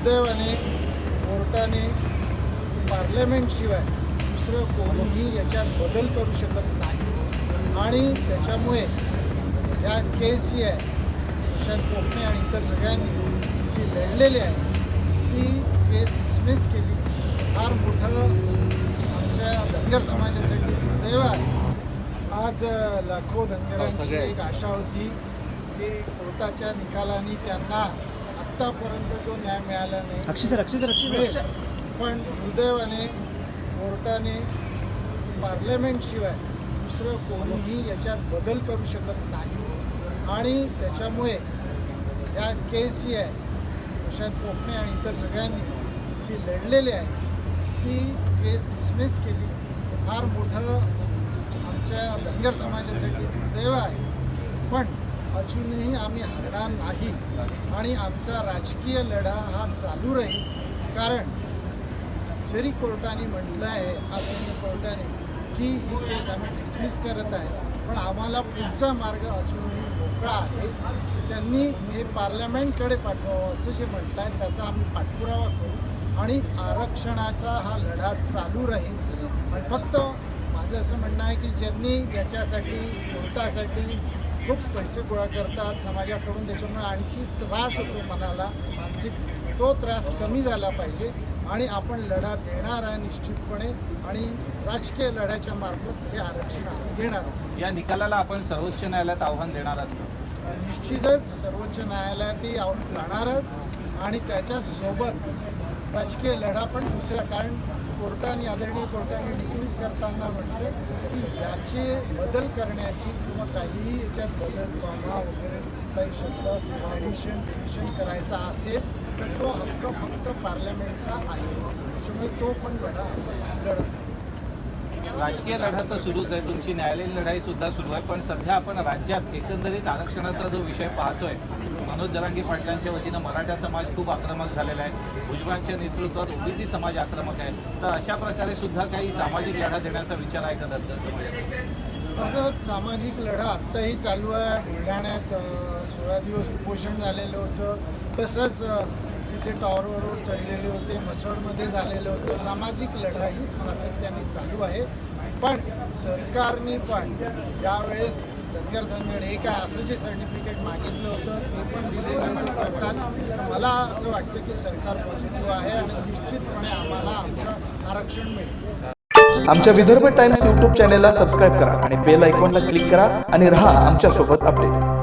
दुर्दैवाने कोर्टाने पार्लमेंटशिवाय दुसरं कोणीही याच्यात बदल करू शकत नाही. आणि त्याच्यामुळे या केस जी आहे प्रशांत कोकणे आणि इतर सगळ्यांनी जी लढलेली आहे ती केस डिसमिस केली. फार मोठं आमच्या धनगर समाजासाठी दुर्दैव आहे. आज लाखो धनगरांची एक आशा होती की कोर्टाच्या निकालाने त्यांना आत्तापर्यंत जो न्याय मिळाला नाही. अक्षय सर अक्षय सर अक्षय मिळेल. सर पण दुर्दैवाने कोर्टाने पार्लमेंटशिवाय दुसरं कोणीही याच्यात बदल करू शकत नाही. आणि त्याच्यामुळे या केस जी आहे प्रशांत कोकणे आणि इतर सगळ्यांनी जी लढलेली आहे ती केस डिसमिस केली. फार मोठं आमच्या धनगर समाजासाठी दुर्दैव आहे. पण अजूनही आम्ही हरणार नाही. आणि आमचा राजकीय लढा हा चालू राहील. कारण जरी कोर्टाने म्हटलं आहे आत्मीय कोर्टाने की ही केस आम्ही डिसमिस करत आहे पण आम्हाला पुढचा मार्ग अजूनही मोकळा आहे. त्यांनी हे पार्लमेंटकडे पाठवावं असं जे म्हटलं आहे त्याचा आम्ही पाठपुरावा करू. आणि आरक्षणाचा हा लढा चालू राहील. आणि फक्त माझं असं म्हणणं आहे की ज्यांनी याच्यासाठी कोर्टासाठी खूप पैसे गोळा करतात समाजाकडून त्याच्यामुळे आणखी त्रास होतो मनाला मानसिक तो त्रास कमी झाला पाहिजे आणि आपण लढा देणार आहे निश्चितपणे आणि राजकीय लढ्याच्या मार्फत हे आरक्षण घेणार. या निकालाला आपण सर्वोच्च न्यायालयात आव्हान देणार आहात निश्चितच सर्वोच्च न्यायालयातही आव- जाणारच आणि त्याच्यासोबत राजकीय लढा पण दुसरा कारण कोर्टाने आदरणीय कोर्टाने डिसमिस करताना म्हटलं की याचे बदल करण्याची किंवा काहीही याच्यात बदल कॉमा वगैरे काही शब्द ॲडिशन डिविशन करायचा असेल तर तो हक्क फक्त पार्लमेंटचा आहे. त्याच्यामुळे तो पण लढा लढत राजकीय लढा तर सुरूच आहे. तुमची न्यायालयीन लढाई सुद्धा सुरू आहे. पण सध्या आपण राज्यात एकंदरीत आरक्षणाचा जो विषय पाहतोय मनोज जरांगी पाटलांच्या वतीनं मराठा समाज खूप आक्रमक झालेला आहे. भुजबळांच्या नेतृत्वात ओबीसी समाज आक्रमक आहे. तर अशा प्रकारे सुद्धा काही सामाजिक लढा देण्याचा विचार आहे का दत्त समाजात? सामाजिक लढा आत्ताही चालू आहे. बुलढाण्यात सोळा दिवस उपोषण झालेलं होतं. तसंच तिथे टॉवरवर चढलेले होते मसोडमध्ये झालेले होते. सामाजिक लढाई सातत्याने चालू आहे. पण सरकारने पण यावेळेस धनगर धनगड हे काय असं जे सर्टिफिकेट मागितलं होतं ते पण दिलेलं करतात. मला असं वाटतं की सरकार पॉझिटिव्ह आहे आणि निश्चितपणे आम्हाला आमचं आरक्षण मिळेल. आमच्या विदर्भ टाइम्स यूट्यूब चॅनेलला सबस्क्राईब करा आणि बेल आयकॉनला क्लिक करा आणि रहा आमच्यासोबत अपडेट